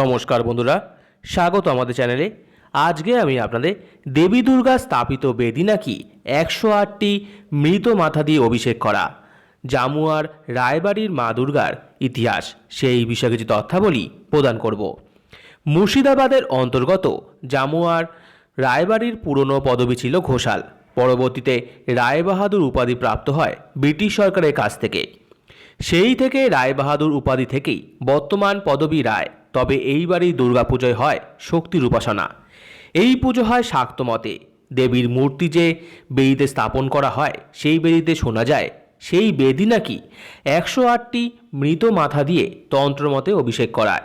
নমস্কার বন্ধুরা, স্বাগত আমাদের চ্যানেলে। আজকে আমি আপনাদের দেবী দুর্গা স্থাপিত বেদি নাকি একশো আটটি মৃত মাথা দিয়ে অভিষেক করা। জামুয়ার রায়বাড়ির মা দুর্গার ইতিহাস, সেই বিষয়ে কিছু তথ্যাবলী প্রদান করব। মুর্শিদাবাদের অন্তর্গত জামুয়ার রায়বাড়ির পুরনো পদবি ছিল ঘোষাল। পরবর্তীতে রায়বাহাদুর উপাধি প্রাপ্ত হয় ব্রিটিশ সরকারের কাছ থেকে। সেই থেকে রায়বাহাদুর উপাধি থেকেই বর্তমান পদবী রায় তবে এইবারই দুর্গাপুজোয় হয় শক্তির উপাসনা এই পুজো হয় শাক্ত মতে। দেবীর মূর্তি যে বেদিতে স্থাপন করা হয়, সেই বেদিতে শোনা যায়, সেই বেদি নাকি একশো আটটি মৃত মাথা দিয়ে তন্ত্রমতে অভিষেক করায়।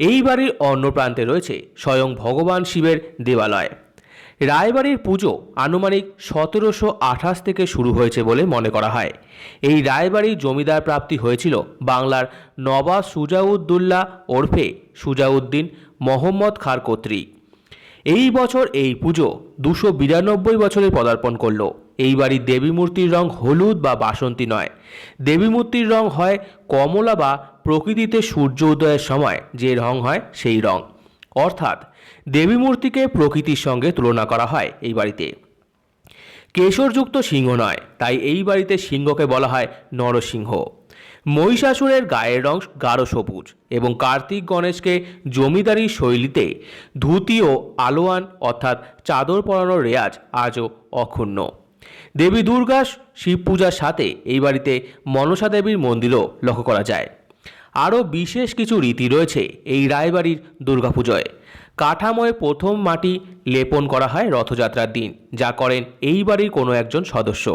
এই বাড়ির অন্য প্রান্তে রয়েছে স্বয়ং ভগবান শিবের দেবালয়। রায়বাড়ির পুজো আনুমানিক সতেরোশো আঠাশ থেকে শুরু হয়েছে বলে মনে করা হয়। এই রায়বাড়ির জমিদার প্রাপ্তি হয়েছিল বাংলার নবাব সুজাউদ্দুল্লাহ ওরফে সুজাউদ্দিন মোহাম্মদ খার কর্তৃক। এই বছর এই পুজো দুশো বিরানব্বই বছরে পদার্পণ করল। এই বাড়ির দেবী মূর্তির রং হলুদ বা বাসন্তী নয়। দেবী মূর্তির রং হয় কমলা বা প্রকৃতিতে সূর্য উদয়ের সময় যে রং হয় সেই রং। অর্থাৎ দেবী মূর্তিকে প্রকৃতির সঙ্গে তুলনা করা হয় এই বাড়িতে। কেশরযুক্ত সিংহ নয়, তাই এই বাড়িতে সিংহকে বলা হয় নরসিংহ। মহিষাসুরের গায়ের রং গাঢ় সবুজ এবং কার্তিক গণেশকে জমিদারি শৈলীতে ধুতি ও আলোয়ান অর্থাৎ চাদর পরানোর রেয়াজ আজও অক্ষুণ্ণ। দেবী দুর্গা শিব পূজার সাথে এই বাড়িতে মনসা দেবীর মন্দিরও লক্ষ্য করা যায়। আরও বিশেষ কিছু রীতি রয়েছে এই রায়বাড়ির দুর্গাপুজোয়। কাঠামোয় প্রথম মাটি লেপন করা হয় রথযাত্রার দিন, যা করেন এই বাড়ির কোনো একজন সদস্য।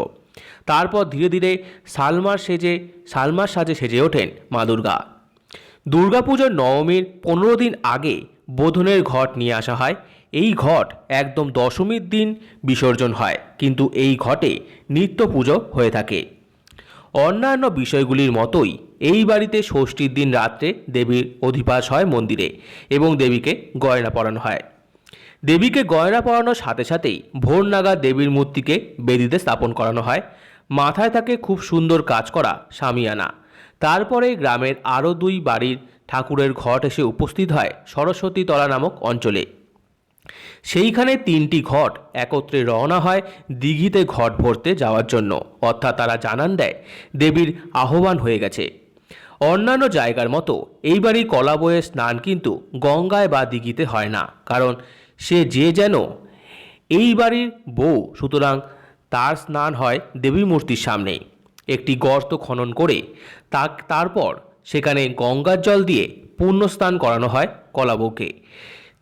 তারপর ধীরে ধীরে সালমার সেজে, সালমার সাজে সেজে ওঠেন মা দুর্গা। দুর্গাপুজোর নবমীর পনেরো দিন আগে বোধনের ঘট নিয়ে আসা হয়। এই ঘট একদম দশমীর দিন বিসর্জন হয়, কিন্তু এই ঘটে নিত্য পুজো হয়ে থাকে। অন্যান্য বিষয়গুলির মতোই এই বাড়িতে ষষ্ঠীর দিন রাত্রে দেবীর অধিবাস হয় মন্দিরে এবং দেবীকে গয়না পরানো হয়। দেবীকে গয়না পরানোর সাথে সাথেই ভোর নাগাদ দেবীর মূর্তিকে বেদিতে স্থাপন করানো হয়। মাথায় থাকে খুব সুন্দর কাজ করা সামিয়ানা তারপরে গ্রামের আরও দুই বাড়ির ঠাকুরের ঘট এসে উপস্থিত হয় সরস্বতী তলা নামক অঞ্চলে। সেইখানে তিনটি ঘট একত্রে রওনা হয় দিঘিতে ঘট ভরতে যাওয়ার জন্য। অর্থাৎ তারা জানান দেয়, দেবীর আহ্বান হয়ে গেছে। অন্যান্য জায়গার মতো এই বাড়ির কলা বয়ে স্নান কিন্তু গঙ্গায় বা দিঘিতে হয় না, কারণ সে যে যেন এই বাড়ির বউ, সুতরাং তার স্নান হয় দেবী মূর্তির সামনেই। একটি গর্ত খনন করে তা তারপর সেখানে গঙ্গার জল দিয়ে পুণ্যস্নান করানো হয় কলাবউকে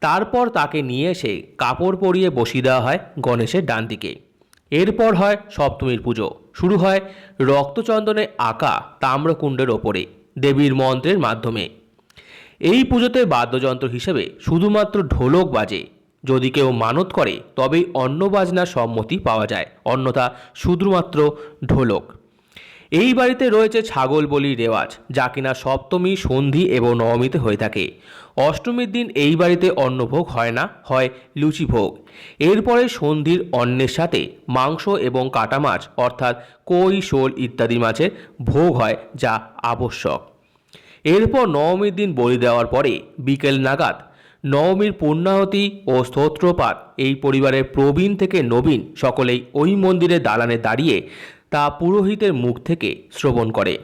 তারপর তাকে নিয়ে এসে কাপড় পরিয়ে বসিয়ে দেওয়া হয় গণেশের ডান দিকে। এরপর হয় সপ্তমীর পুজো। শুরু হয় রক্তচন্দনে আঁকা তাম্রকুণ্ডের ওপরে। দেবীর মন্ত্রের মাধ্যমে। এই পুজোতে বাদ্যযন্ত্র হিসেবে শুধুমাত্র ঢোলক বাজে। যদি কেউ মানত করে, তবেই অন্ন বাজনার সম্মতি পাওয়া যায়। অন্যথা শুধুমাত্র ঢোলক। এই বাড়িতে রয়েছে ছাগল বলি রেওয়াজ, যা কিনা সপ্তমী, সন্ধি এবং নবমীতে হয়ে থাকে। অষ্টমীর দিন এই বাড়িতে অন্নভোগ হয় না, হয় লুচি ভোগ এরপরে সন্ধির অন্নের সাথে মাংস এবং কাটা মাছ, অর্থাৎ কই, শোল ইত্যাদি মাছের ভোগ হয়, যা আবশ্যক। এরপর নবমীর দিন বলি দেওয়ার পরে বিকেল নাগাদ নবমীর পূর্ণাহতি ও স্তোত্রপাত এই পরিবারের প্রবীণ থেকে নবীন সকলেই ওই মন্দিরের দালানে দাঁড়িয়ে তা পুরোহিতের মুখ থেকে শ্রবণ করে।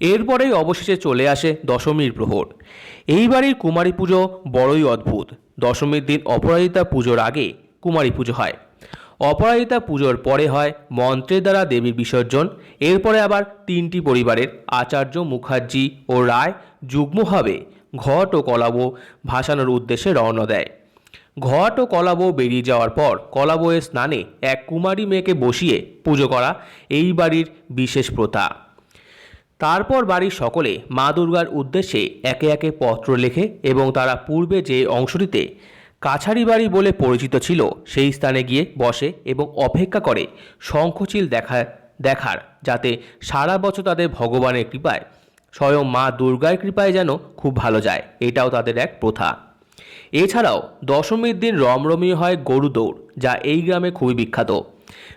এরপরেই অবশেষে চলে আসে দশমীর প্রহর। এই বাড়ির কুমারী পুজো বড়ই অদ্ভুত। দশমীর দিন অপরাজিতা পুজোর আগে কুমারী পুজো হয়। অপরাজিতা পুজোর পরে হয় মন্ত্রের দ্বারা দেবীর বিসর্জন। এরপরে আবার তিনটি পরিবারের আচার্য মুখার্জি ও রায় যুগ্মভাবে ঘট ও কলাবো ভাসানোর উদ্দেশ্যে রওনা দেয়। ঘট ও কলাবো বেরিয়ে যাওয়ার পর কলাবোয়ের স্নানে এক কুমারী মেয়েকে বসিয়ে পুজো করা এই বাড়ির বিশেষ প্রথা। তারপর বাড়ির সকলে মা দুর্গার উদ্দেশ্যে একে একে পত্র লেখে এবং তারা পূর্বে যে অংশটিতে কাছারি বাড়ি বলে পরিচিত ছিল, সেই স্থানে গিয়ে বসে এবং অপেক্ষা করে শঙ্খচিল দেখা দেখার, যাতে সারা বছর তাদের ভগবানের কৃপায় স্বয়ং মা দুর্গার কৃপায় যেন খুব ভালো যায়, এটাও তাদের এক প্রথা। এছাড়াও দশমীর দিন রমরমিয়ে হয় গরু দৌড়, যা এই গ্রামে খুবই বিখ্যাত।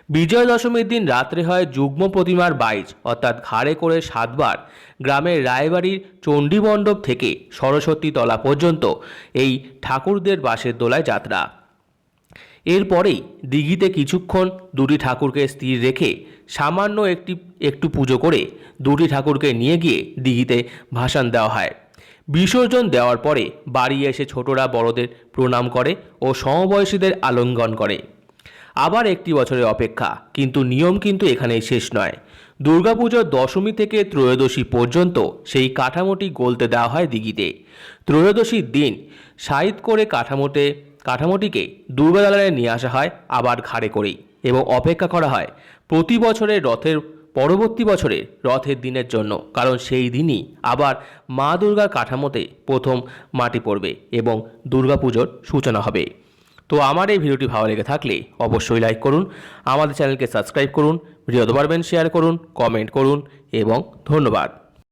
বিজয় দশমীর দিন রাত্রে হয় যুগ্ম প্রতিমার বাইচ অর্থাৎ ঘাড়ে করে সাতবার গ্রামের রায়বাড়ির চণ্ডীমণ্ডপ থেকে সরস্বতী তলা পর্যন্ত এই ঠাকুরদের বাসের দোলায় যাত্রা। এরপরেই দিঘিতে কিছুক্ষণ দুটি ঠাকুরকে স্থির রেখে সামান্য একটি, একটু পুজো করে দুটি ঠাকুরকে নিয়ে গিয়ে দিঘিতে ভাসান দেওয়া হয়। বিসর্জন দেওয়ার পরে বাড়ি এসে ছোটরা বড়দের প্রণাম করে ও সমবয়সীদের আলিঙ্গন করে। আবার একটি বছরের অপেক্ষা, কিন্তু নিয়ম কিন্তু এখানেই শেষ নয়। দুর্গাপুজোর দশমী থেকে ত্রয়োদশী পর্যন্ত সেই কাঠামোটি গলতে দেওয়া হয় দিঘিতে। ত্রয়োদশীর দিন সাইদ করে কাঠামোতে, কাঠামোটিকে দুর্গাদালায় নিয়ে আসা হয় আবার ঘাড়ে করেই এবং অপেক্ষা করা হয় প্রতি বছরের রথের পরবর্তী বছরে রথের দিনের জন্য, কারণ সেই দিনই আবার মা দুর্গার কাঠামোতে প্রথম মাটি পড়বে এবং দুর্গাপুজোর সূচনা হবে। তো আমার এই ভিডিওটি ভালো লেগে থাকলে অবশ্যই লাইক করুন, আমাদের চ্যানেলকে সাবস্ক্রাইব করুন ভিডিও পারবেন শেয়ার করুন, কমেন্ট করুন এবং ধন্যবাদ।